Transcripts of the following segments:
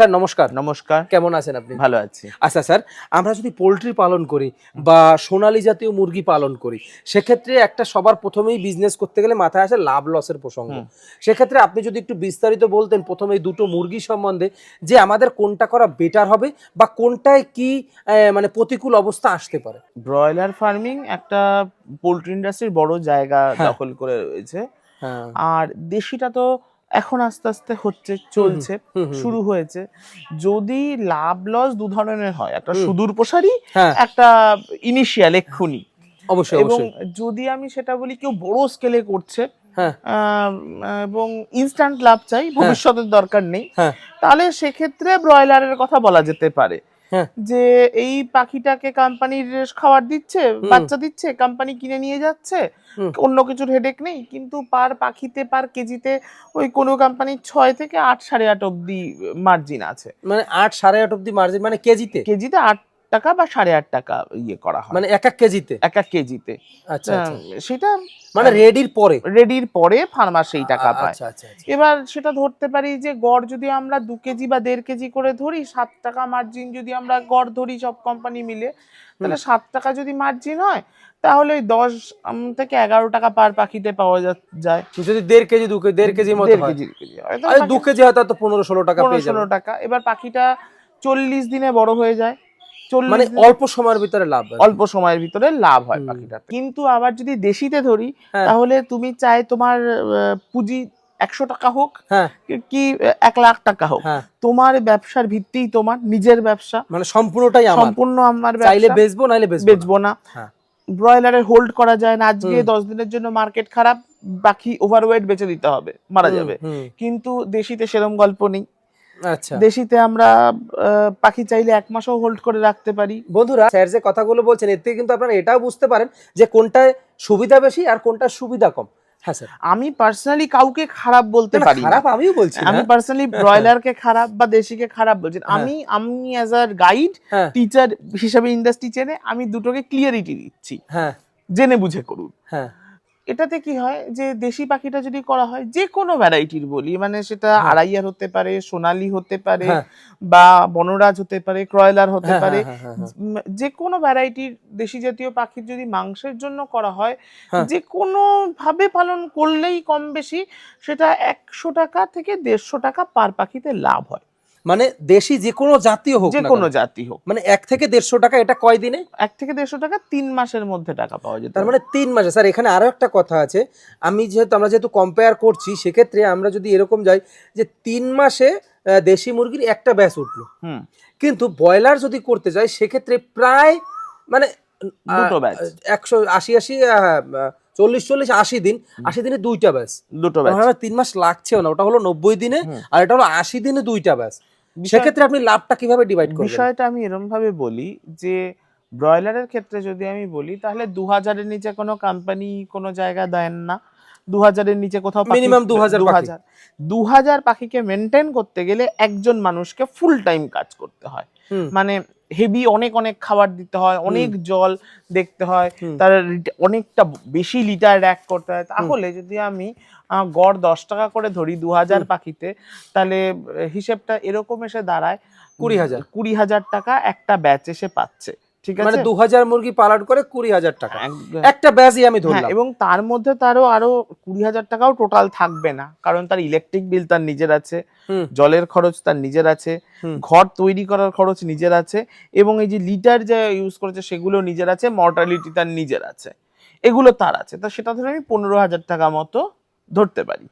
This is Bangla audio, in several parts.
স্যার নমস্কার। নমস্কার। কেমন আছেন আপনি? ভালো আছি। আচ্ছা স্যার আমরা যদি পোলট্রি পালন করি বা সোনালী জাতীয় মুরগি পালন করি সেক্ষেত্রে একটা সবার প্রথমেই বিজনেস করতে গেলে মাথায় আসে লাভ লসের প্রসঙ্গ। সেক্ষেত্রে আপনি যদি একটু বিস্তারিত বলতেন প্রথমে দুটো মুরগি সম্বন্ধে যে আমাদের কোনটা করা বেটার হবে বা কোনটায় কি মানে প্রতিকূল অবস্থা আসতে পারে? ব্রয়লার ফার্মিং একটা পোলট্রি ইন্ডাস্ট্রির বড় জায়গা হ্যাঁ। দখল করে রয়েছে। হ্যাঁ। আর দেশিটা তো এখন আস্তে আস্তে হচ্ছে চলছে শুরু হয়েছে। যদি লাভ লস দু ধরনের হয় একটা সুদূর প্রসারী হ্যাঁ। একটা ইনিশিয়াল এক্ষুনি। অবশ্যই এবং যদি আমি সেটা বলি কেউ বড় স্কেলে করছে হ্যাঁ। এবং ইনস্ট্যান্ট লাভ চাই ভবিষ্যতের দরকার নেই হ্যাঁ। তাহলে সেক্ষেত্রে ব্রয়লারের কথা বলা যেতে পারে। হ্যাঁ। যে এই পাখিটাকে কোম্পানির খাবার দিচ্ছে বাচ্চা দিচ্ছে কোম্পানি কিনে নিয়ে যাচ্ছে অন্য কিছুর হেডেক নেই কিন্তু পার পাখিতে পার কেজিতে ওই কোনো কোম্পানির ছয় থেকে আট সাড়ে আট অব্দি মার্জিন আছে। মানে আট সাড়ে আট অব্দি মার্জিন মানে কেজিতে? কেজিতে আট টাকা বা সাড়ে আট টাকা ইয়ে করা হয়। মানে এক এক কেজিতে? এক এক কেজিতে। আচ্ছা আচ্ছা। সেটা মানে রেডির পরে? রেডির পরে ফার্মার সেই টাকা পায়। আচ্ছা আচ্ছা। এবার সেটা ধরতে পারি যে গড় যদি আমরা দু কেজি বা দেড় কেজি করে ধরি সাত টাকা মার্জিন যদি আমরা গড় ধরি সব কোম্পানি মিলে তাহলে সাত টাকা যদি মার্জিন হয় তাহলে ওই দশ থেকে এগারো টাকা পার পাখিতে পাওয়া যায়। যদি দেড় কেজি দু কেজি দেড় মতো দেড় কেজি কেজি হয়। দু কেজি হয়তো তো পনেরো ষোলো টাকা পনেরো ষোলো টাকা। এবার পাখিটা চল্লিশ দিনে বড় হয়ে যায়। মানে অল্প সময়ের ভিতরে লাভ অল্প সময়ের ভিতরে লাভ হয় পাখিটা কিন্তু আবার যদি দেশিতে ধরি হ্যাঁ। তাহলে তুমি চাই তোমার পুঁজি একশো টাকা হোক হ্যাঁ। কি এক লাখ টাকা হোক। হ্যাঁ। তোমার ব্যবসার ভিত্তিই তোমার নিজের ব্যবসা। মানে সম্পূর্ণটাই সম্পূর্ণ আমার চাইলে বেচবো নাইলে বেচবো না। ব্রয়লারের হোল্ড করা যায় না। আজকে দশ দিনের জন্য মার্কেট খারাপ বাকি ওভারওয়েট বেচে দিতে হবে মারা যাবে। কিন্তু দেশিতে সেরম গল্প নেই। দেশিতে আমরা পাখি চাইলে এক মাসও হোল্ড করে রাখতে পারি। বন্ধুরা স্যার যে কথাগুলো বলছেন এর থেকে কিন্তু আপনারা এটাও বুঝতে পারেন যে কোনটায় সুবিধা বেশি আর কোনটা সুবিধা কম। হ্যাঁ স্যার। আমি পার্সোনালি কাউকে খারাপ বলতে পারি খারাপ আমিও বলছি আমি পার্সোনালি ব্রয়লারকে খারাপ বা দেশিকে খারাপ বলছি আমি আমি অ্যাজ আ গাইড হ্যাঁ। টিচার হিসেবে ইন্ডাস্ট্রি চেনে আমি দুটোকে ক্লিয়ারিটি দিচ্ছি। হ্যাঁ। জেনে বুঝে করুন। হ্যাঁ। এটাতে কি হয় যে দেশি পাখিটা যদি করা হয় যে কোনো ভ্যারাইটির বলি মানে সেটা হ্যাঁ। আড়াইয়ার হতে পারে সোনালি হতে পারে হ্যাঁ বা বনরাজ হতে পারে ক্রয়লার হতে হ্যাঁ, পারে যে কোনো ভ্যারাইটির দেশি জাতীয় পাখির যদি মাংসের জন্য করা হয় হ্যাঁ। যে কোনো ভাবে পালন করলেই কম বেশি সেটা একশো টাকা থেকে দেড়শো টাকা পার পাখিতে লাভ হয় মানে দেশি যে কোনো জাতীয় হোক যে কোনো। জাতি হোক। মানে এক থেকে দেড়শো টাকা এটা কয় দিনে? এক থেকে দেড়শো টাকা তিন মাসের মধ্যে টাকা পাওয়া যেত তার মানে তিন মাসে। স্যার এখানে আরও একটা কথা আছে। আমি যেহেতু আমরা যেহেতু কম্পেয়ার করছি সেক্ষেত্রে আমরা যদি এরকম যাই যে তিন মাসে দেশি মুরগির একটা ব্যাস উঠল। কিন্তু ব্রয়লার যদি করতে যাই সেক্ষেত্রে প্রায় মানে দুটো ব্যাচ। একশো আশি আশি চল্লিশ চল্লিশ আশি দিন আশি দিনে দুইটা ব্যাস। দুটো আমার তিন মাস লাগছেও না ওটা হলো নব্বই দিনে আর এটা হলো আশি দিনে দুইটা ব্যাস। সেক্ষেত্রে আপনি লাভটা কীভাবে ডিভাইড করবেন? বিষয়টা আমি এরম ভাবে বলি যে ব্রয়লারের ক্ষেত্রে যদি আমি বলি তাহলে দু হাজারের নিচে কোনো কোম্পানি কোনো জায়গা দেন না। দু হাজারের নিচে কোথাও 2000 দু হাজার দু হাজার। পাখিকে মেনটেন করতে গেলে একজন মানুষকে ফুল টাইম কাজ করতে হয়। মানে হেভি অনেক অনেক খাবার দিতে হয় অনেক জল দেখতে হয় তার অনেকটা বেশি লিটার র্যাক করতে হয়। তাহলে যদি আমি গড় দশ টাকা করে ধরি দু হাজার পাখিতে তাহলে হিসেবটা এরকম এসে দাঁড়ায় কুড়ি হাজার। কুড়ি হাজার টাকা একটা ব্যাচ এসে পাচ্ছে। ঠিক মানে দু হাজার মুরগি পালন করে কুড়ি হাজার টাকা। একটা ব্যাসই আমি হ্যাঁ, ধরলাম এবং তার মধ্যে তারও আরও কুড়ি হাজার টাকাও টোটাল থাকবে না। কারণ তার ইলেকট্রিক বিল তার নিজের আছে জলের খরচ তার নিজের আছে ঘর তৈরি করার খরচ নিজের আছে এবং এই যে লিটার যে ইউজ করেছে সেগুলো নিজের আছে মর্টালিটি তার নিজের আছে। এগুলো তার আছে। তা সেটা ধরে আমি পনেরো হাজার টাকা মতো ধরতে পারি।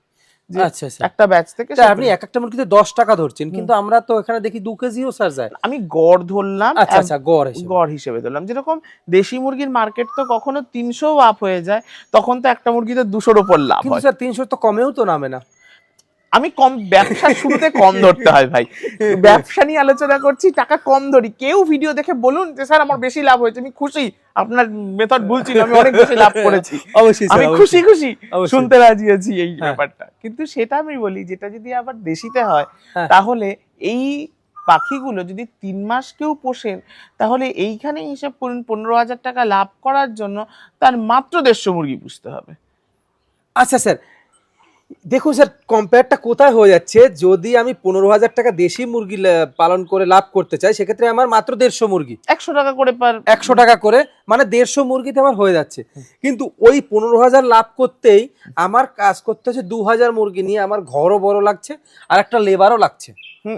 আচ্ছা আচ্ছা। একটা ব্যাচ থেকে আপনি এক একটা মুরগিতে দশ টাকা ধরছেন কিন্তু আমরা তো এখানে দেখি দু কেজিও স্যার যায়। আমি গড় ধরলাম আচ্ছা আচ্ছা গড় গড় হিসেবে ধরলাম। যেরকম দেশি মুরগির মার্কেট তো কখনো তিনশো আপ হয়ে যায় তখন তো একটা মুরগিতে দুশোর উপর লাভ কিন্তু স্যার তিনশো তো কমেও তো নামে না। আমি কম ব্যবসা শুরুতে কম ধরতে হয় ভাই। ব্যবসা নিয়ে আলোচনা করছি টাকা কম ধরি। কেউ ভিডিও দেখে বলুন যে স্যার আমার বেশি লাভ হয়েছে। আমি খুশি। আপনার মেথড ভুল ছিল আমি অনেক বেশি লাভ করেছি। অবশ্যই আমি খুশি খুশি। শুনতে রাজি আছি এই হ্যাঁ। ব্যাপারটা। কিন্তু সেটা আমি বলি যেটা যদি আবার দেশিতে হয় হ্যাঁ। তাহলে এই পাখিগুলো যদি তিন মাস কেউ পোষেন তাহলে এইখানে হিসাব করুন পনেরো হাজার টাকা লাভ করার জন্য তার মাত্র দেড়শো মুরগি পুষতে হবে। আচ্ছা স্যার দেখুন স্যার কম্পেয়ারটা কোথায় হয়ে যাচ্ছে যদি আমি পনেরো হাজার টাকা দেশি মুরগি পালন করে লাভ করতে চাই সেক্ষেত্রে আমার মাত্র দেড়শো মুরগি। একশো টাকা করে পার একশো টাকা করে মানে দেড়শো মুরগিতে আমার হয়ে যাচ্ছে। কিন্তু ওই পনেরো হাজার লাভ করতেই আমার কাজ করতে হচ্ছে দু হাজার মুরগি নিয়ে আমার ঘরও বড় লাগছে আর একটা লেবারও লাগছে।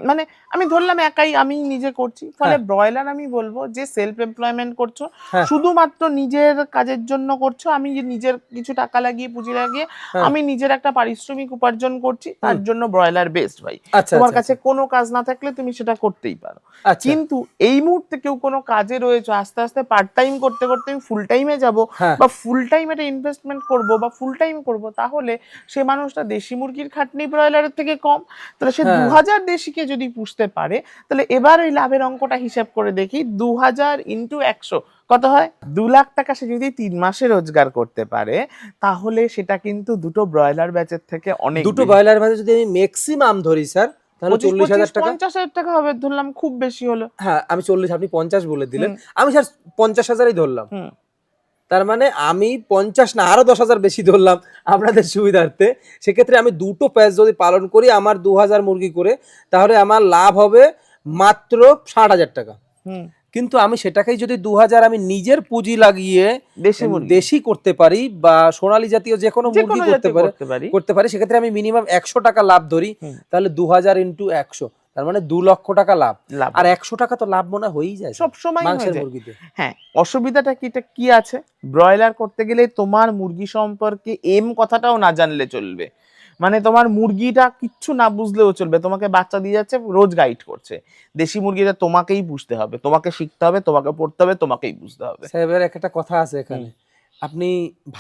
মানে আমি ধরলাম একাই আমি নিজে করছি ফলে হ্যাঁ। ব্রয়লার আমি বলব যে সেলফ এমপ্লয়মেন্ট করছ হ্যাঁ। শুধুমাত্র নিজের কাজের জন্য করছ আমি যে নিজের কিছু টাকা লাগিয়ে পুঁজি লাগিয়ে হ্যাঁ। আমি নিজের একটা পারিশ্রমিক উপার্জন করছি তার জন্য ব্রয়লার বেস্ট ভাই আচ্ছা তোমার আচ্ছা, কাছে কোনো কাজ না থাকলে তুমি সেটা করতেই পারো আচ্ছা কিন্তু এই মুহূর্তে কেউ কোনো কাজে রয়েছে আস্তে আস্তে পার্ট টাইম করতে করতে আমি ফুল টাইমে যাব বা ফুল টাইম একটা ইনভেস্টমেন্ট করব বা ফুল টাইম করব তাহলে সে মানুষটা দেশি মুরগির খাটনি ব্রয়লারের থেকে কম তাহলে সে। দু হাজার দেশিকে যদি পুষতে পারে তাহলে এবার ওই লাভের অঙ্কটা হিসাব করে দেখি দু হাজার ইন্টু একশো। কত হয়? দু লাখ টাকা সে যদি তিন মাসে রোজগার করতে পারে তাহলে সেটা কিন্তু দুটো ব্রয়লার ব্যাচের থেকে অনেক দুটো ব্রয়লার ভাজা যদি আমি ম্যাক্সিমাম ধরি স্যার তাহলে চল্লিশ হাজার টাকা পঞ্চাশ হাজার টাকা হবে ধরলাম খুব বেশি হলো। হ্যাঁ আমি চল্লিশ আপনি পঞ্চাশ বলে দিলেন। আমি স্যার পঞ্চাশ হাজারই ধরলাম। তার মানে আমি পঞ্চাশ না আরও দশ হাজার বেশি ধরলাম আপনাদের সুবিধার্থে। সেক্ষেত্রে আমি দুটো প্যাচ যদি পালন করি আমার দু হাজার মুরগি করে তাহলে আমার লাভ হবে মাত্র ষাট হাজার টাকা। কিন্তু আমি সেটাকেই যদি দু হাজার আমি নিজের পুঁজি লাগিয়ে দেশি দেশি করতে পারি বা সোনালী জাতীয় যে কোনো মুরগি করতে পারি করতে পারি। সেক্ষেত্রে আমি মিনিমাম একশো টাকা লাভ ধরি তাহলে দু হাজার ইন্টু একশো। তার মানে দু লক্ষ টাকা লাভ। লাভ। আর একশো টাকা তো লাভ মনে হয় হয়েই যায় সব সময় মাংসের মুরগিতে। হ্যাঁ। অসুবিধাটা কিটা কি আছে? ব্রয়লার করতে গেলে তোমার মুরগি সম্পর্কে এম কথাটাও না জানলে চলবে। মানে তোমার মুরগিটা কিচ্ছু না বুঝলেও চলবে। তোমাকে বাচ্চা দিয়ে যাচ্ছে রোজ গাইড করছে। দেশি মুরগিটা তোমাকেই বুঝতে হবে। তোমাকে শিখতে হবে তোমাকে পড়তে হবে তোমাকেই বুঝতে হবে। সাহেবের একটা কথা আছে এখানে। আপনি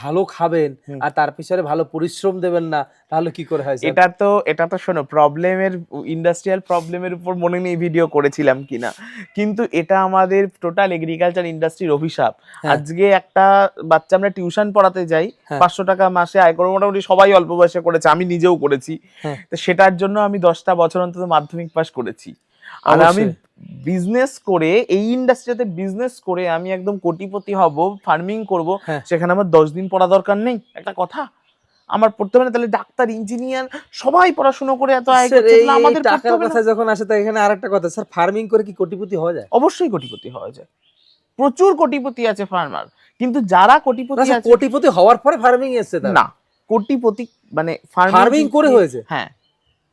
ভালো খাবেন আর তার পিছনে ভালো পরিশ্রম দেবেন না তাহলে কি করে হয় এটা তো এটা তো শোনো প্রবলেমের ইন্ডাস্ট্রিয়াল প্রবলেমের উপর মনে নেই ভিডিও করেছিলাম কিনা কিন্তু এটা আমাদের টোটাল এগ্রিকালচার ইন্ডাস্ট্রির অভিশাপ হ্যাঁ। আজকে একটা বাচ্চা আমরা টিউশন পড়াতে যাই হ্যাঁ। পাঁচশো টাকা মাসে আয় করে মোটামুটি সবাই অল্প বয়সে করেছে আমি নিজেও করেছি হ্যাঁ। তো সেটার জন্য আমি দশটা বছর অন্তত মাধ্যমিক পাস করেছি আর আমি বিজনেস করে এই ইন্ডাস্ট্রিতে বিজনেস করে আমি একদম কোটিপতি হব ফার্মিং করব হ্যাঁ। সেখানে আমার দশ দিন পড়া দরকার নেই। একটা কথা আমার পড়তে হবে না তাহলে ডাক্তার ইঞ্জিনিয়ার সবাই পড়াশোনা করে এত আয় করছে আমাদের টাকার কথা যখন আসে তাই এখানে আরেকটা কথা স্যার ফার্মিং করে কি কোটিপতি হওয়া যায়? অবশ্যই কোটিপতি হওয়া যায়। প্রচুর কোটিপতি আছে ফার্মার কিন্তু যারা কোটিপতি আছে কোটিপতি হওয়ার পরে ফার্মিং এসছে না কোটিপতি মানে ফার্মিং করে হয়েছে? হ্যাঁ।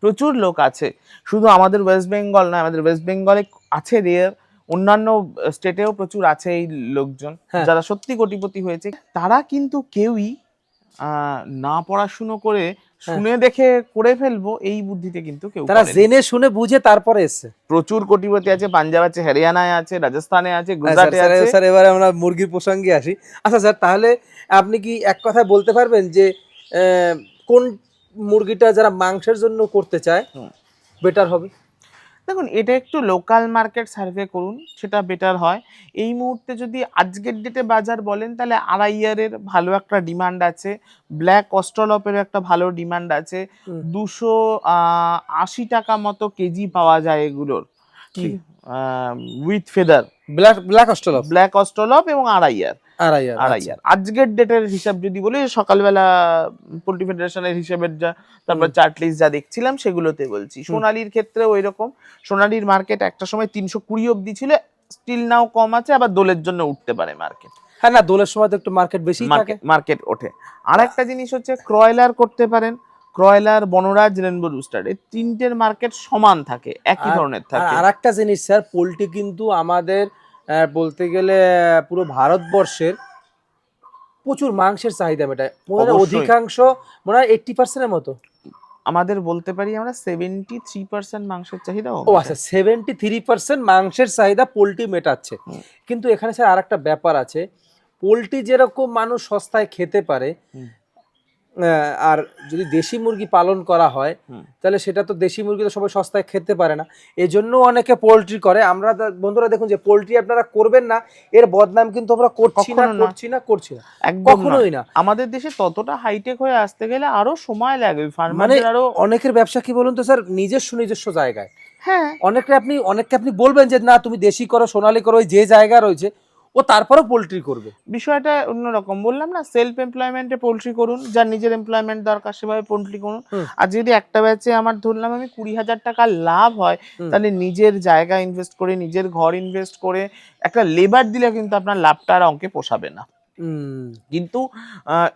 প্রচুর লোক আছে। শুধু আমাদের ওয়েস্ট বেঙ্গল নয় আমাদের ওয়েস্ট বেঙ্গলে আছে রেয়ার অন্যান্য স্টেটেও প্রচুর আছে এই লোকজন হ্যাঁ। যারা সত্যি কোটিপতি হয়েছে। তারা কিন্তু কেউই না পড়াশুনো করে শুনে দেখে করে ফেলব এই বুদ্ধিতে কিন্তু কেউ হ্যাঁ। তারা জেনে শুনে বুঝে তারপরে এসছে। প্রচুর কোটিপতি আছে পাঞ্জাব আছে হরিয়ানায় আছে রাজস্থানে আছে হ্যাঁ, গুজরাটে আছে। স্যার এবারে আমরা মুরগির প্রসঙ্গে আসি। আচ্ছা স্যার তাহলে আপনি কি এক কথায় বলতে পারবেন যে আহ, কোন মুরগিটা যারা মাংসের জন্য করতে চায় বেটার হবে। দেখুন এটা একটু লোকাল মার্কেট সার্ভে করুন সেটা বেটার হয়। এই মুহূর্তে যদি আজকের ডেটে বাজার বলেন তাহলে আড়াই ইয়ারের ভালো একটা ডিমান্ড আছে। ব্ল্যাক অস্ট্রলপের একটা ভালো ডিমান্ড আছে। দুশো আশি টাকা মতো কেজি পাওয়া যায় এগুলোর। কি? With feather black black Australorp black Australorp এবং আড়াই ইয়ার আড়াই আর ইয়ার আজকের ডেটের হিসাব যদি বলি সকালবেলা পোল্ট্রি ফেডারেশনের হিসাবের যা তারপর। চার্ট লিস্ট যা দেখছিলাম সেগুলোতে বলছি। সোনালির ক্ষেত্রে ওই রকম সোনালির মার্কেট একটা সময় তিনশো কুড়ি অব্দি ছিল স্টিল নাও কম আছে আবার দোলের জন্য উঠতে পারে মার্কেট হ্যাঁ না দোলের সময় তো একটু মার্কেট বেশি থাকে। মার্কেট ওঠে। আর একটা জিনিস হচ্ছে ক্রয়লার করতে পারেন। ক্রয়লার বনরাজ রেনবো রুস্টার এই তিনটের মার্কেট সমান থাকে একই আর- ধরনের আর থাকে আরেকটা জিনিস স্যার পোলট্রি কিন্তু আমাদের বলতে গেলে পুরো ভারতবর্ষের প্রচুর মাংসের চাহিদা মেটায় মনে হয় অধিকাংশ মনে হয় এইটটি পার্সেন্টের মতো। আমাদের বলতে পারি আমরা সেভেন্টি থ্রি পার্সেন্ট মাংসের চাহিদা ও আচ্ছা সেভেন্টি থ্রি পার্সেন্ট মাংসের চাহিদা পোলট্রি মেটাচ্ছে। কিন্তু এখানে স্যার আর একটা ব্যাপার আছে। পোলট্রি যেরকম মানুষ সস্তায় খেতে পারে আর যদি দেশি মুরগি পালন করা হয় তাহলে সেটা তো দেশি মুরগি তো সবাই সস্তায় খেতে পারে না। এই জন্য অনেকে পোলট্রি করে। আমরা বন্ধুরা দেখুন যে পোলট্রি আপনারা করবেন না এর বদনাম কিন্তু আমরা করছি না করছি না করছি না। কখনোই না। আমাদের দেশে ততটা হাইটেক হয়ে আসতে গেলে আরও সময় লাগবে মানে ফার্মারদের আরও অনেকের ব্যবসা কি বলুন তো স্যার? নিজস্ব নিজস্ব জায়গায়। হ্যাঁ। অনেকে আপনি অনেককে আপনি বলবেন যে না তুমি দেশি করো সোনালি করো ওই যে জায়গা রয়েছে। ও তারপরেও পোলট্রি করবে। বিষয়টা অন্যরকম। বললাম না সেলফ এমপ্লয়মেন্টে পোলট্রি করুন যার নিজের এমপ্লয়মেন্ট দরকার সেভাবে পোলট্রি করুন। আর যদি একটা ব্যাচে আমার ধরলাম আমি কুড়ি হাজার টাকা লাভ হয় তাহলে নিজের জায়গা ইনভেস্ট করে নিজের ঘর ইনভেস্ট করে একটা লেবার দিলে কিন্তু আপনার লাভটা আর অঙ্কে পোষাবে না। কিন্তু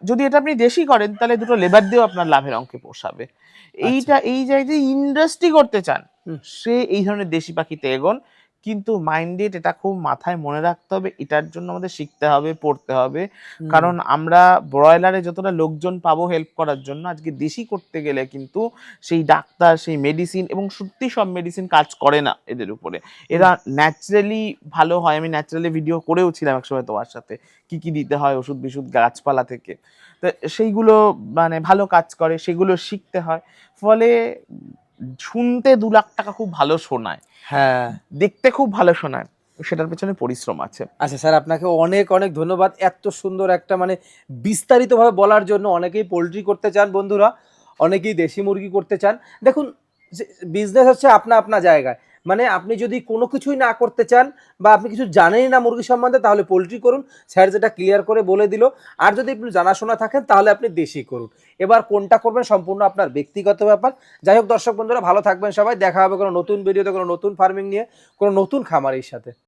যদি এটা আপনি দেশি করেন তাহলে দুটো লেবার দিয়েও আপনার লাভের অঙ্কে পোষাবে। এইটা এই জায়গায় ইন্ডাস্ট্রি করতে চান। সে এই ধরনের দেশি পাখিতে এগোন কিন্তু মাইন্ডেড এটা খুব মাথায় মনে রাখতে হবে এটার জন্য আমাদের শিখতে হবে পড়তে হবে। কারণ আমরা ব্রয়লারে যতটা লোকজন পাবো হেল্প করার জন্য আজকে দেশি করতে গেলে কিন্তু সেই ডাক্তার সেই মেডিসিন এবং সত্যি সব মেডিসিন কাজ করে না এদের উপরে। এরা ন্যাচারালি ভালো হয় আমি ন্যাচারালি ভিডিও করেও ছিলাম একসময় তোমার সাথে কি কি দিতে হয় ওষুধ বিষুধ গাছপালা থেকে। তো সেইগুলো মানে ভালো কাজ করে সেগুলো শিখতে হয়। ফলে শুনতে দু লাখ টাকা খুব ভালো শোনায়। হ্যাঁ। দেখতে খুব ভালো শোনায়। সেটার পেছনে পরিশ্রম আছে। আচ্ছা স্যার আপনাকে অনেক অনেক ধন্যবাদ। এত সুন্দর একটা মানে বিস্তারিতভাবে বলার জন্য অনেকেই পোলট্রি করতে চান বন্ধুরা। অনেকেই দেশি মুরগি করতে চান। দেখুন বিজনেস হচ্ছে আপনা আপনা জায়গায়। মানে আপনি যদি কোনো কিছুই না করতে চান বা আপনি কিছু জানেনই না মুরগি সম্বন্ধে, তাহলে পোলট্রি করুন। স্যার যেটা ক্লিয়ার করে বলে দিল। আর যদি আপনি জানাশোনা থাকেন, তাহলে আপনি দেশি করুন। এবার কোনটা করবেন সম্পূর্ণ আপনার ব্যক্তিগত ব্যাপার। যাই হোক দর্শক বন্ধুরা, ভালো থাকবেন সবাই। দেখা হবে কোনো নতুন ভিডিওতে কোনো নতুন ফার্মিং নিয়ে, কোনো নতুন খামারের সাথে।